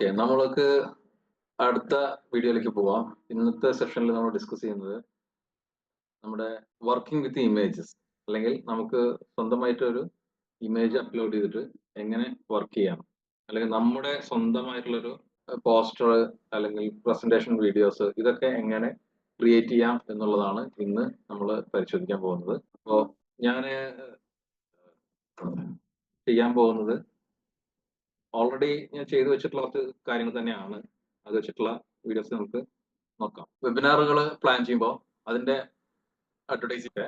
Okay നമ്മൾക്ക് അടുത്ത വീഡിയോയിലേക്ക് പോവാം. ഇന്നത്തെ സെഷനിൽ നമ്മൾ ഡിസ്കസ് ചെയ്യുന്നത് നമ്മുടെ വർക്കിംഗ് വിത്ത് ഇമേജസ് അല്ലെങ്കിൽ നമുക്ക് സ്വന്തമായിട്ട് ഒരു ഇമേജ് അപ്ലോഡ് ചെയ്തിട്ട് എങ്ങനെ വർക്ക് ചെയ്യാം അല്ലെങ്കിൽ നമ്മുടെ സ്വന്തമായിട്ടുള്ളൊരു പോസ്റ്റർ അല്ലെങ്കിൽ പ്രസന്റേഷൻ വീഡിയോസ് ഇതൊക്കെ എങ്ങനെ ക്രിയേറ്റ് ചെയ്യാം എന്നുള്ളതാണ് ഇന്ന് നമ്മൾ പരിശോധിക്കാൻ പോകുന്നത്. അപ്പോൾ ഞാൻ ചെയ്യാൻ പോകുന്നത് ഓൾറെഡി ഞാൻ ചെയ്തു വെച്ചിട്ടുള്ള കുറച്ച് കാര്യങ്ങൾ തന്നെയാണ് അത് വെച്ചിട്ടുള്ള വീഡിയോസ് നമുക്ക് നോക്കാം. വെബിനാറുകൾ പ്ലാൻ ചെയ്യുമ്പോൾ അതിന്റെ അഡ്വർടൈസിങ്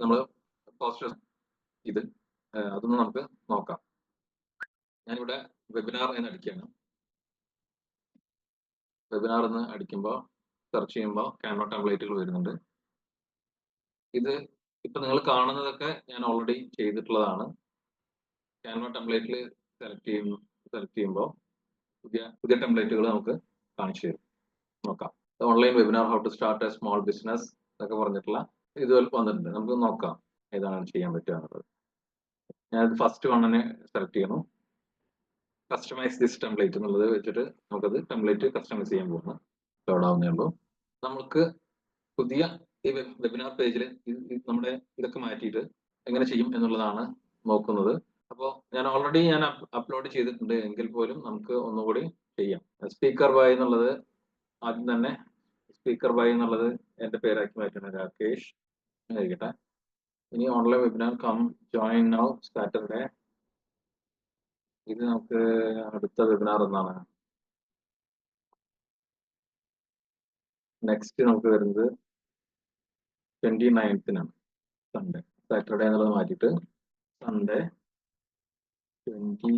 നമ്മൾ പോസ്റ്റർ ഇത് അതൊന്ന് നമുക്ക് നോക്കാം. ഞാനിവിടെ വെബിനാർ എന്ന് അടിക്കുകയാണ് വെബിനാർ എന്ന് അടിക്കുമ്പോൾ സെർച്ച് ചെയ്യുമ്പോൾ ക്യാൻവ ടെംപ്ലേറ്റുകൾ വരുന്നുണ്ട്. ഇത് ഇപ്പൊ നിങ്ങൾ കാണുന്നതൊക്കെ ഞാൻ ഓൾറെഡി ചെയ്തിട്ടുള്ളതാണ്. ക്യാൻവ ടെംപ്ലേറ്റിൽ സെലക്ട് ചെയ്യുന്നു സെലക്ട് ചെയ്യുമ്പോൾ പുതിയ പുതിയ ടെംപ്ലേറ്റുകൾ നമുക്ക് കാണിച്ചു തരും. നോക്കാം. Online webinar how to start a small business എന്നൊക്കെ പറഞ്ഞിട്ടുള്ള ഇത് വന്നിട്ടുണ്ട്. നമുക്ക് നോക്കാം ഏതാണ് ചെയ്യാൻ പറ്റുക എന്നുള്ളത്. ഞാൻ ഫസ്റ്റ് വണ്ണിനെ സെലക്ട് ചെയ്യുന്നു. കസ്റ്റമൈസ് ദിസ് ടെംപ്ലേറ്റ് എന്നുള്ളത് വെച്ചിട്ട് നമുക്കത് ടെംപ്ലേറ്റ് കസ്റ്റമൈസ് ചെയ്യാൻ പോകുന്നു ലോഡ് ഉള്ളൂ. നമുക്ക് പുതിയ ഈ വെബിനാർ പേജിൽ നമ്മുടെ ഇതൊക്കെ മാറ്റിയിട്ട് എങ്ങനെ ചെയ്യും എന്നുള്ളതാണ് നോക്കുന്നത്. അപ്പോൾ ഞാൻ ഓൾറെഡി ഞാൻ അപ്ലോഡ് ചെയ്തിട്ടുണ്ട്. എങ്കിൽ പോലും നമുക്ക് ഒന്നുകൂടി ചെയ്യാം. സ്പീക്കർ ബായ് എന്നുള്ളത് ആദ്യം തന്നെ സ്പീക്കർ ബായ് എന്നുള്ളത് എന്റെ പേരാക്കി മാറ്റണം. രാകേഷ് ആയിരിക്കട്ടെ. ഇനി online webinar come join now Saturday ഇത് നമുക്ക് അടുത്ത വെബിനാർ എന്നാണ്. നെക്സ്റ്റ് നമുക്ക് വരുന്നത് ട്വന്റി നയൻത്തിനാണ് സൺഡേ സാറ്റർഡേ എന്നുള്ളത് മാറ്റിയിട്ട് Sunday twenty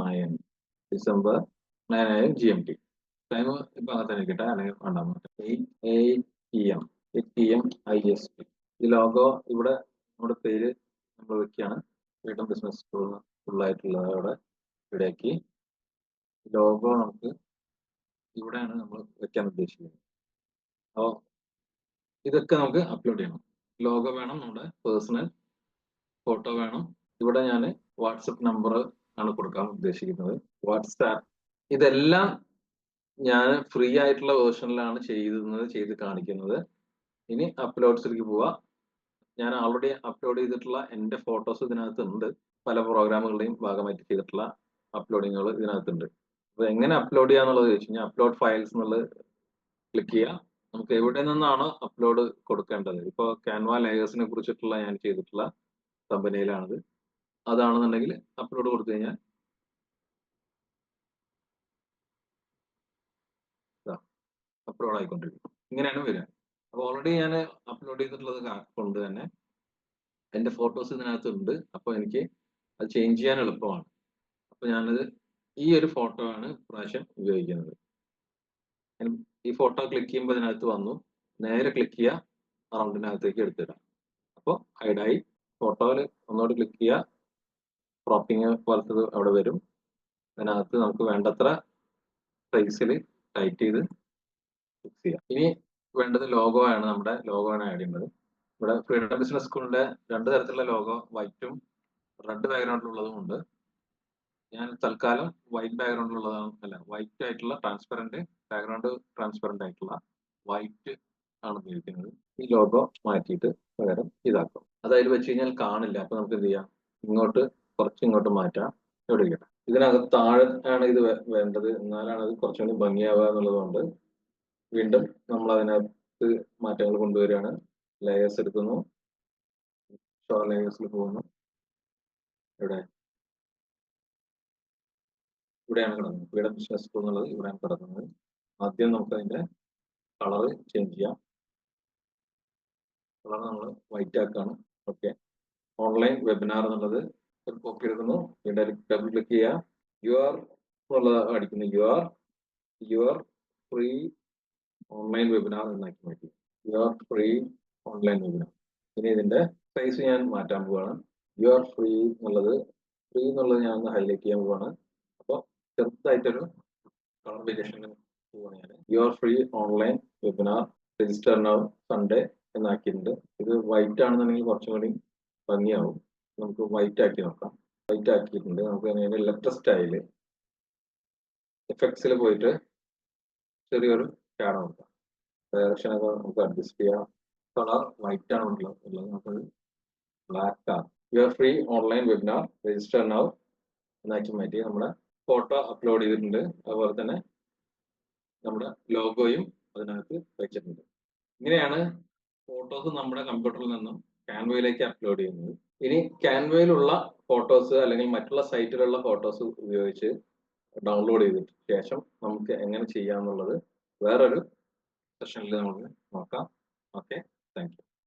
nine December nine ആയിരം ജി എം ടി ടൈം ഇപ്പൊ അങ്ങനെ തന്നെ ഇരിക്കട്ടെ. അല്ലെങ്കിൽ വേണ്ട eight eight P I S T ഈ ലോഗോ ഇവിടെ നമ്മുടെ പേര് നമ്മൾ വെക്കുകയാണ്. ഫ്രീഡം ബിസിനസ് സ്കൂൾ ഫുള്ളായിട്ടുള്ളത് അവിടെ ഇവിടേക്ക് ലോഗോ നമുക്ക് ഇവിടെയാണ് നമ്മൾ വെക്കാൻ ഉദ്ദേശിക്കുന്നത്. അപ്പോൾ ഇതൊക്കെ നമുക്ക് അപ്ലോഡ് ചെയ്യണം. ലോഗോ വേണം നമ്മുടെ പേഴ്സണൽ ഫോട്ടോ വേണം. ഇവിടെ ഞാൻ വാട്സപ്പ് നമ്പർ ആണ് കൊടുക്കാൻ ഉദ്ദേശിക്കുന്നത്. വാട്സാപ്പ് ഇതെല്ലാം ഞാൻ ഫ്രീ ആയിട്ടുള്ള വേർഷനിലാണ് ചെയ്യുന്നത് ചെയ്ത് കാണിക്കുന്നത്. ഇനി അപ്ലോഡ്സിലേക്ക് പോവാ. ഞാൻ ഓൾറെഡി അപ്ലോഡ് ചെയ്തിട്ടുള്ള എന്റെ ഫോട്ടോസ് ഇതിനകത്ത് ഉണ്ട് പല പ്രോഗ്രാമുകളുടെയും ഭാഗമായിട്ട് ചെയ്തിട്ടുള്ള അപ്ലോഡിങ്ങുകൾ ഇതിനകത്തുണ്ട്. അപ്പൊ എങ്ങനെ അപ്ലോഡ് ചെയ്യാന്നുള്ളത് ചോദിച്ചു കഴിഞ്ഞാൽ അപ്ലോഡ് ഫയൽസ് എന്നുള്ളത് ക്ലിക്ക് ചെയ്യുക നമുക്ക് എവിടെ നിന്നാണ് അപ്ലോഡ് കൊടുക്കേണ്ടത്. ഇപ്പോൾ ക്യാൻവ ലേയേഴ്സിനെ കുറിച്ചിട്ടുള്ള ഞാൻ ചെയ്തിട്ടുള്ള കമ്പനിയിലാണിത് അതാണെന്നുണ്ടെങ്കിൽ അപ്ലോഡ് കൊടുത്തു കഴിഞ്ഞാൽ അപ്ലോഡ് ആയിക്കൊണ്ടിരിക്കും. ഇങ്ങനെയാണ് വരിക. അപ്പോൾ ഓൾറെഡി ഞാൻ അപ്ലോഡ് ചെയ്തിട്ടുള്ളത് കൊണ്ട് തന്നെ എന്റെ ഫോട്ടോസ് ഇതിനകത്തുണ്ട്. അപ്പൊ എനിക്ക് അത് ചേഞ്ച് ചെയ്യാൻ എളുപ്പമാണ്. അപ്പോൾ ഞാനത് ഈ ഒരു ഫോട്ടോ ആണ് പ്രാവശ്യം ഉപയോഗിക്കുന്നത്. ഈ ഫോട്ടോ ക്ലിക്ക് ചെയ്യുമ്പോൾ ഇതിനകത്ത് വന്നു. നേരെ ക്ലിക്ക് ചെയ്യുക റൗണ്ടിനകത്തേക്ക് എടുത്തിടാം. അപ്പോൾ ഹൈഡായി ഫോട്ടോയിൽ ഒന്നുകൂടി ക്ലിക്ക് ചെയ്യുക ക്രോപ്പിംഗ് പോലത്തത് അവിടെ വരും. അതിനകത്ത് നമുക്ക് വേണ്ടത്ര സൈസിൽ ടൈറ്റ് ചെയ്ത് ഫിക്സ് ചെയ്യാം. ഇനി വേണ്ടത് ലോഗോ ആണ് നമ്മുടെ ലോഗോ ആണ് ആഡ് ചെയ്യുന്നത്. ഇവിടെ ഫ്രീഡം ബിസിനസ് സ്കൂളിന്റെ രണ്ട് തരത്തിലുള്ള ലോഗോ വൈറ്റും റെഡ് ബാക്ക്ഗ്രൗണ്ടിലുള്ളതും ഉണ്ട്. ഞാൻ തൽക്കാലം വൈറ്റ് ബാക്ക്ഗ്രൗണ്ടിലുള്ളതാണ് അല്ല വൈറ്റ് ആയിട്ടുള്ള ട്രാൻസ്പെറന്റ് ബാക്ക്ഗ്രൗണ്ട് ട്രാൻസ്പെറന്റ് ആയിട്ടുള്ള വൈറ്റ് ആണ് ഉപയോഗിക്കുന്നത്. ഈ ലോഗോ മാറ്റിയിട്ട് പകരം ഇതാക്കും. അതായത് വെച്ച് കഴിഞ്ഞാൽ കാണില്ല. അപ്പൊ നമുക്ക് എന്ത് ചെയ്യാം? ഇങ്ങോട്ട് കുറച്ച് ഇങ്ങോട്ട് മാറ്റാം. ഇവിടെ ഇരിക്കട്ടെ. ഇതിനകത്ത് താഴെ ആണ് ഇത് വേണ്ടത്. എന്നാലാണ് അത് കുറച്ചുകൂടി ഭംഗിയാവുക എന്നുള്ളതുകൊണ്ട് വീണ്ടും നമ്മൾ അതിനകത്ത് മാറ്റങ്ങൾ കൊണ്ടുവരികയാണ്. ലേയേഴ്സ് എടുക്കുന്നു. ഷോർ ലേയേഴ്സിൽ പോകുന്നു. ഇവിടെ. ഇവിടെയാണ് കിടന്നത്. ഇവിടെ ബിസിനസ് സ്കൂൾ എന്നുള്ളത് ഇവിടെയാണ് കിടക്കുന്നത്. ആദ്യം നമുക്ക് അതിന്റെ കളർ ചേഞ്ച് ചെയ്യാം. കളർ നമ്മൾ വൈറ്റ് ആക്കാണ്. ഓക്കെ ഓൺലൈൻ വെബിനാർ എന്നുള്ളത് ഒരു കോപ്പി എടുക്കുന്നു ഡബിൾ ക്ലിക്ക് ചെയ്യുക. യു ആർ എന്നുള്ളത് അടിക്കുന്നു U R U R free online webinar എന്നാക്കി മാറ്റി. U R free online webinar ഇനി ഇതിന്റെ സൈസ് ഞാൻ മാറ്റാൻ പോവാണ്. യു ആർ ഫ്രീ എന്നുള്ളത് ഫ്രീ എന്നുള്ളത് ഞാൻ ഒന്ന് ഹൈലൈറ്റ് ചെയ്യാൻ പോവാണ്. അപ്പോൾ ചെറുതായിട്ടൊരു കളർ വേരിയേഷൻ പോവാണ് ഞാൻ U R free online webinar register Sunday എന്നാക്കിയിട്ടുണ്ട്. ഇത് വൈറ്റ് ആണെന്നുണ്ടെങ്കിൽ കുറച്ചും കൂടി ഭംഗിയാവും. നമുക്ക് വൈറ്റ് ആക്കി നോക്കാം. വൈറ്റ് ആക്കിയിട്ടുണ്ട്. നമുക്ക് അതിന്റെ ലെറ്റർ സ്റ്റൈൽ എഫക്ട്സിൽ പോയിട്ട് ചെറിയൊരു ഷാഡോ നോക്കാം. ഡയറക്ഷൻ ഒക്കെ നമുക്ക് അഡ്ജസ്റ്റ് ചെയ്യാം. കളർ വൈറ്റ് ആണ് ഉള്ളത്. നമുക്കത് ബ്ലാക്ക് ആണ്. U R free online webinar register now എന്നാക്കി മാറ്റി നമ്മുടെ ഫോട്ടോ അപ്ലോഡ് ചെയ്തിട്ടുണ്ട്. അതുപോലെ തന്നെ നമ്മുടെ ലോഗോയും അതിനകത്ത് വെച്ചിട്ടുണ്ട്. ഇങ്ങനെയാണ് ഫോട്ടോസ് നമ്മുടെ കമ്പ്യൂട്ടറിൽ നിന്നും ക്യാൻവയിലേക്ക് അപ്ലോഡ് ചെയ്യുന്നത്. ഇനി ക്യാൻവയിലുള്ള ഫോട്ടോസ് അല്ലെങ്കിൽ മറ്റുള്ള സൈറ്റിലുള്ള ഫോട്ടോസ് ഉപയോഗിച്ച് ഡൗൺലോഡ് ചെയ്തിട്ട് ശേഷം നമുക്ക് എങ്ങനെ ചെയ്യാമെന്നുള്ളത് വേറൊരു സെഷനിൽ നമുക്ക് നോക്കാം. Okay thank